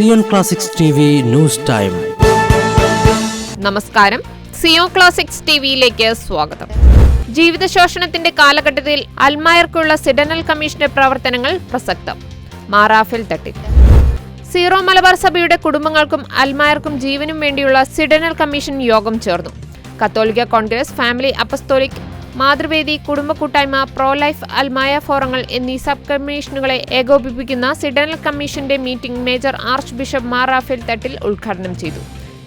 Zion classics news time. നമസ്കാരം. സിയോ classics ടിവിയിലേക്ക് സ്വാഗതം. ജീവിത ശോഷണത്തിന്റെ കാലഘട്ടത്തിൽ അൽമായർക്കുള്ള സിഡനൽ കമ്മീഷന്റെ പ്രവർത്തനങ്ങൾ പ്രസക്തം. മാറാഫിൽ തട്ടി സീറോ മലബാർ സഭയുടെ കുടുംബങ്ങൾക്കും അൽമായർക്കും ജീവനും വേണ്ടിയുള്ള സിഡനൽ കമ്മീഷൻ യോഗം ചേർന്നു. കത്തോലിക്ക കോൺഗ്രസ് ഫാമിലി അപ്പസ്തോലിക് മാതൃവേദി കുടുംബ കൂട്ടായ്മ പ്രോ ലൈഫ് അൽമായ ഫോറങ്ങൾ എന്നീ സബ് കമ്മീഷനുകളെ ഏകോപിപ്പിക്കുന്ന സിഡനൽ കമ്മീഷന്റെ meeting major archbishop Mar Raphael Thattil ഉദ്ഘാടനം ചെയ്തു.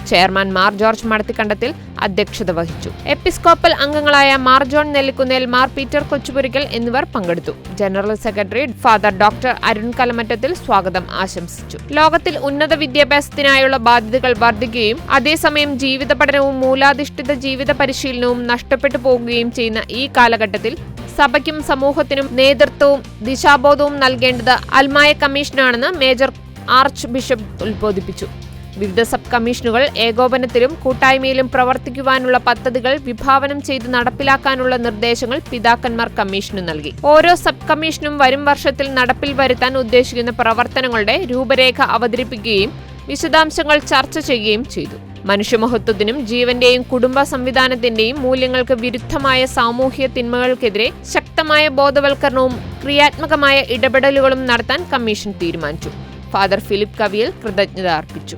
ചെയർമാൻ മാർ ജോർജ് മടത്തിക്കണ്ടത്തിൽ അധ്യക്ഷത വഹിച്ചു. എപ്പിസ്കോപ്പൽ അംഗങ്ങളായ മാർ ജോൺ നെല്ലിക്കുന്നേൽ മാർ പീറ്റർ കൊച്ചുപുരിക്കൽ എന്നിവർ പങ്കെടുത്തു. General secretary father doctor Arun Kalamattathil സ്വാഗതം ആശംസിച്ചു. ലോകത്തിൽ ഉന്നത വിദ്യാഭ്യാസത്തിനായുള്ള ബാധ്യതകൾ വർദ്ധിക്കുകയും അതേസമയം ജീവിത പഠനവും മൂലാധിഷ്ഠിത ജീവിത പരിശീലനവും നഷ്ടപ്പെട്ടു പോകുകയും ചെയ്യുന്ന ഈ കാലഘട്ടത്തിൽ സഭയ്ക്കും സമൂഹത്തിനും നേതൃത്വവും ദിശാബോധവും നൽകേണ്ടത് അൽമായ കമ്മീഷനാണെന്ന് മേജർ ആർച്ച് ബിഷപ്പ് ഉത്ബോധിപ്പിച്ചു. വിവിധ സബ് കമ്മീഷനുകൾ ഏകോപനത്തിലും കൂട്ടായ്മയിലും പ്രവർത്തിക്കുവാനുള്ള പദ്ധതികൾ വിഭാവനം ചെയ്ത് നടപ്പിലാക്കാനുള്ള നിർദ്ദേശങ്ങൾ പിതാക്കന്മാർ കമ്മീഷന് നൽകി. ഓരോ സബ് കമ്മീഷനും വരും വർഷത്തിൽ നടപ്പിൽ വരുത്താൻ ഉദ്ദേശിക്കുന്ന പ്രവർത്തനങ്ങളുടെ രൂപരേഖ അവതരിപ്പിക്കുകയും വിശദാംശങ്ങൾ ചർച്ച ചെയ്യുകയും ചെയ്തു. മനുഷ്യമഹത്വത്തിനും ജീവന്റെയും കുടുംബ സംവിധാനത്തിന്റെയും മൂല്യങ്ങൾക്ക് വിരുദ്ധമായ സാമൂഹ്യ തിന്മകൾക്കെതിരെ ശക്തമായ ബോധവൽക്കരണവും ക്രിയാത്മകമായ ഇടപെടലുകളും നടത്താൻ കമ്മീഷൻ തീരുമാനിച്ചു. ഫാദർ ഫിലിപ്പ് കവിയൽ കൃതജ്ഞത അർപ്പിച്ചു.